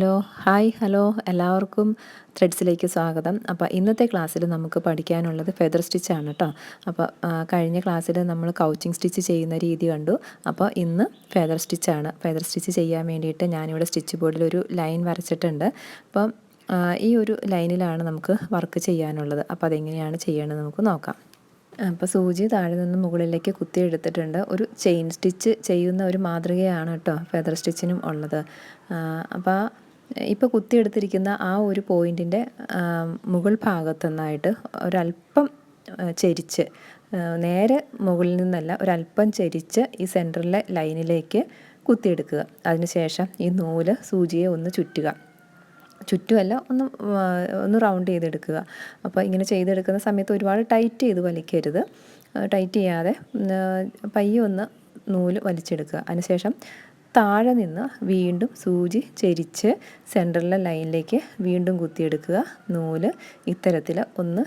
Hello hi hello എല്ലാവർക്കും ത്രെഡ്സിലേക്ക് സ്വാഗതം. അപ്പോൾ ഇന്നത്തെ ക്ലാസ്സിൽ നമുക്ക് പഠിക്കാനുള്ളത് ഫെദർ സ്റ്റിച്ചാണ് കേട്ടോ അപ്പോൾ കഴിഞ്ഞ ക്ലാസ്സിൽ നമ്മൾ കൗച്ചിങ് സ്റ്റിച്ച് ചെയ്യുന്ന രീതി കണ്ടു. അപ്പോൾ ഇന്ന് ഫെദർ സ്റ്റിച്ചാണ് ഫെദർ സ്റ്റിച്ച് ചെയ്യാൻ വേണ്ടിയിട്ട് ഞാനിവിടെ സ്റ്റിച്ച് ബോർഡിൽ ഒരു ലൈൻ വരച്ചിട്ടുണ്ട്. അപ്പം ഈ ഒരു ലൈനിലാണ് നമുക്ക് വർക്ക് ചെയ്യാനുള്ളത്. അപ്പോൾ അതെങ്ങനെയാണ് ചെയ്യേണ്ടത് നമുക്ക് നോക്കാം. അപ്പോൾ സൂചി താഴെ നിന്ന് മുകളിലേക്ക് കുത്തി എടുത്തിട്ടുണ്ട്. ഒരു ചെയിൻ സ്റ്റിച്ച് ചെയ്യുന്ന ഒരു മാതൃകയാണ് കേട്ടോ ഫെദർ സ്റ്റിച്ചിനും ഉള്ളത്. അപ്പോൾ ഇപ്പോൾ കുത്തിയെടുത്തിരിക്കുന്ന ആ ഒരു പോയിന്റിന്റെ മുകൾ ഭാഗത്തു നിന്നായിട്ട് ഒരല്പം ചെരിച്ച് നേരെ മുകളിൽ നിന്നല്ല ഒരല്പം ചെരിച്ച് ഈ സെന്ററിലെ ലൈനിലേക്ക് കുത്തിയെടുക്കുക. അതിനുശേഷം ഈ നൂൽ സൂചിയെ ഒന്ന് ചുറ്റുക. ചുറ്റുമല്ല ഒന്ന് ഒന്ന് റൗണ്ട് ചെയ്തെടുക്കുക. അപ്പോൾ ഇങ്ങനെ ചെയ്തെടുക്കുന്ന സമയത്ത് ഒരുപാട് ടൈറ്റ് ചെയ്ത് വലിക്കരുത്. ടൈറ്റ് ചെയ്യാതെ പയ്യെ ഒന്ന് നൂൽ വലിച്ചെടുക്കുക. അതിനുശേഷം താഴെ നിന്ന് വീണ്ടും സൂചി ചെരിച്ച് സെന്ററിലെ ലൈനിലേക്ക് വീണ്ടും കുത്തിയെടുക്കുക. നൂൽ ഇത്തരത്തിൽ ഒന്ന്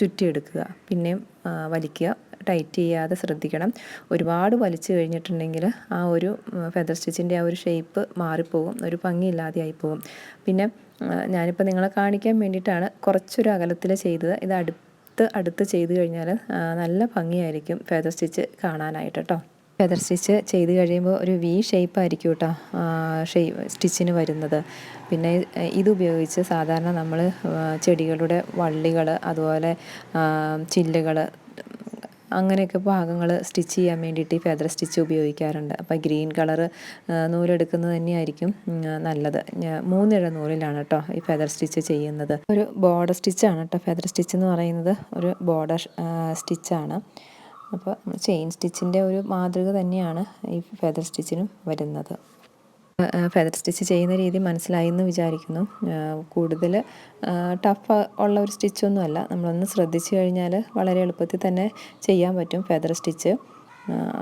ചുറ്റിയെടുക്കുക. പിന്നെ വലിക്കുക. ടൈറ്റ് ചെയ്യാതെ ശ്രദ്ധിക്കണം. ഒരുപാട് വലിച്ചു കഴിഞ്ഞിട്ടുണ്ടെങ്കിൽ ആ ഒരു ഫെദർ സ്റ്റിച്ചിന്റെ ആ ഒരു ഷേപ്പ് മാറിപ്പോകും. ഒരു ഭംഗിയില്ലാതെ പോകും പിന്നെ ഞാനിപ്പോൾ നിങ്ങളെ കാണിക്കാൻ വേണ്ടിയിട്ടാണ് കുറച്ചൊരു അകലത്തിൽ ചെയ്തത്. ഇത് അടുത്ത് അടുത്ത് ചെയ്തു കഴിഞ്ഞാൽ നല്ല ഭംഗിയായിരിക്കും ഫെദർ സ്റ്റിച്ച് കാണാനായിട്ട് കേട്ടോ. ഫെദർ സ്റ്റിച്ച് ചെയ്ത് കഴിയുമ്പോൾ ഒരു വി ഷേപ്പ് ആയിരിക്കും കേട്ടോ ഷേപ്പ് സ്റ്റിച്ചിന് വരുന്നത്. പിന്നെ ഇതുപയോഗിച്ച് സാധാരണ നമ്മൾ ചെടികളുടെ വള്ളികൾ അതുപോലെ ചില്ലുകൾ അങ്ങനെയൊക്കെ ഭാഗങ്ങൾ സ്റ്റിച്ച് ചെയ്യാൻ വേണ്ടിയിട്ട് ഈ ഫെദർ സ്റ്റിച്ച് ഉപയോഗിക്കാറുണ്ട്. അപ്പോൾ ഗ്രീൻ കളർ നൂലെടുക്കുന്നത് തന്നെയായിരിക്കും നല്ലത്. മൂന്നിഴ നൂലിലാണ് കേട്ടോ ഈ ഫെദർ സ്റ്റിച്ച് ചെയ്യുന്നത്. ഒരു ബോർഡർ സ്റ്റിച്ചാണ് കേട്ടോ ഫെദർ സ്റ്റിച്ച് എന്ന് പറയുന്നത് ഒരു ബോർഡർ സ്റ്റിച്ചാണ് അപ്പോൾ ചെയിൻ സ്റ്റിച്ചിന്റെ ഒരു മാതൃക തന്നെയാണ് ഈ ഫെദർ സ്റ്റിച്ചിനും വരുന്നത്. ഫെദർ സ്റ്റിച്ച് ചെയ്യുന്ന രീതി മനസ്സിലായി എന്ന് വിചാരിക്കുന്നു. കൂടുതൽ ടഫ് ഉള്ള ഒരു സ്റ്റിച്ചൊന്നുമല്ല നമ്മളൊന്ന് ശ്രദ്ധിച്ചു കഴിഞ്ഞാൽ വളരെ എളുപ്പത്തിൽ തന്നെ ചെയ്യാൻ പറ്റും ഫെദർ സ്റ്റിച്ച്.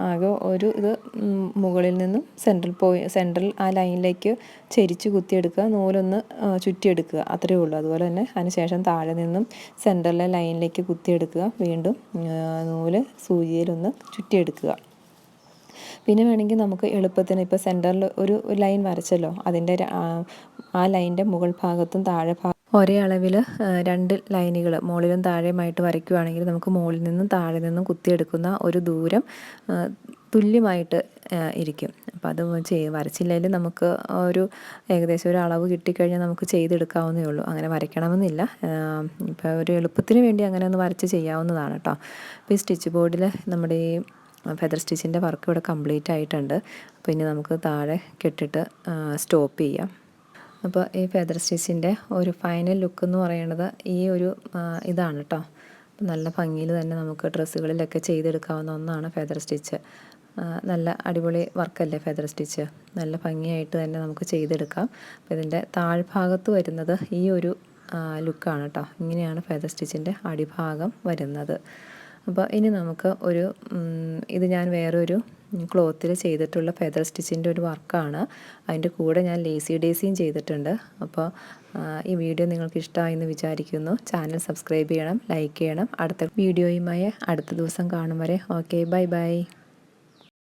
ആകെ ഒരു ഇത് മുകളിൽ നിന്നും സെൻട്രൽ പോയി സെൻട്രൽ ആ ലൈനിലേക്ക് ചെരിച്ച് കുത്തിയെടുക്കുക നൂലൊന്ന് ചുറ്റിയെടുക്കുക അത്രയേ ഉള്ളൂ. അതുപോലെ തന്നെ അതിനുശേഷം താഴെ നിന്നും സെൻട്രലിലെ ലൈനിലേക്ക് കുത്തിയെടുക്കുക വീണ്ടും നൂൽ സൂചിയിലൊന്ന് ചുറ്റിയെടുക്കുക. പിന്നെ വേണമെങ്കിൽ നമുക്ക് എളുപ്പത്തിന് ഇപ്പോൾ സെന്ററിൽ ഒരു ലൈൻ വരച്ചല്ലോ. അതിന്റെ ആ ലൈന്റെ മുകൾ ഭാഗത്തും താഴെ ഭാഗം ഒരേ അളവിൽ രണ്ട് ലൈനുകൾ മുകളിലും താഴെയുമായിട്ട് വരയ്ക്കുകയാണെങ്കിൽ നമുക്ക് മുകളിൽ നിന്നും താഴെ നിന്നും കുത്തിയെടുക്കുന്ന ഒരു ദൂരം തുല്യമായിട്ട് ഇരിക്കും. അപ്പോൾ അത് ചെയ് വരച്ചില്ലെങ്കിൽ നമുക്ക് ഒരു ഏകദേശം ഒരു അളവ് കിട്ടിക്കഴിഞ്ഞാൽ നമുക്ക് ചെയ്തെടുക്കാവുന്നേ ഉള്ളൂ. അങ്ങനെ വരയ്ക്കണമെന്നില്ല. ഇപ്പോൾ ഒരു എളുപ്പത്തിന് വേണ്ടി അങ്ങനെ ഒന്ന് വരച്ച് ചെയ്യാവുന്നതാണ് കേട്ടോ. അപ്പോൾ ഈ സ്റ്റിച്ച് ബോർഡിൽ നമ്മുടെ ഈ ഫെദർ സ്റ്റിച്ചിന്റെ വർക്ക് ഇവിടെ കംപ്ലീറ്റ് ആയിട്ടുണ്ട്. അപ്പോൾ ഇനി നമുക്ക് താഴെ കെട്ടിട്ട് സ്റ്റോപ്പ് ചെയ്യാം. അപ്പോൾ ഈ ഫെദർ സ്റ്റിച്ചിന്റെ ഒരു ഫൈനൽ ലുക്ക് എന്ന് പറയുന്നത് ഈ ഒരു ഇതാണ് കേട്ടോ നല്ല ഭംഗിയിൽ തന്നെ നമുക്ക് ഡ്രസ്സുകളിലൊക്കെ ചെയ്തെടുക്കാവുന്ന ഒന്നാണ് ഫെദർ സ്റ്റിച്ച് നല്ല അടിപൊളി വർക്കല്ലേ ഫെദർ സ്റ്റിച്ച് നല്ല ഭംഗിയായിട്ട് തന്നെ നമുക്ക് ചെയ്തെടുക്കാം. അപ്പോൾ ഇതിന്റെ താഴ്ഭാഗത്ത് വരുന്നത് ഈ ഒരു ലുക്കാണ് കേട്ടോ ഇങ്ങനെയാണ് ഫെദർ സ്റ്റിച്ചിന്റെ അടിഭാഗം വരുന്നത്. അപ്പോൾ ഇനി നമുക്ക് ഒരു ഇത് ഞാൻ വേറൊരു ക്ലോത്തിൽ ചെയ്തിട്ടുള്ള ഫെദർ സ്റ്റിച്ചിന്റെ ഒരു വർക്കാണ്. അതിന്റെ കൂടെ ഞാൻ ലേസി ഡേസിയും ചെയ്തിട്ടുണ്ട്. അപ്പോൾ ഈ വീഡിയോ നിങ്ങൾക്ക് ഇഷ്ടമായെന്ന് വിചാരിക്കുന്നു. ചാനൽ സബ്സ്ക്രൈബ് ചെയ്യണം ലൈക്ക് ചെയ്യണം. അടുത്ത വീഡിയോയുമായി അടുത്ത ദിവസം കാണും വരെ. Okay bye bye.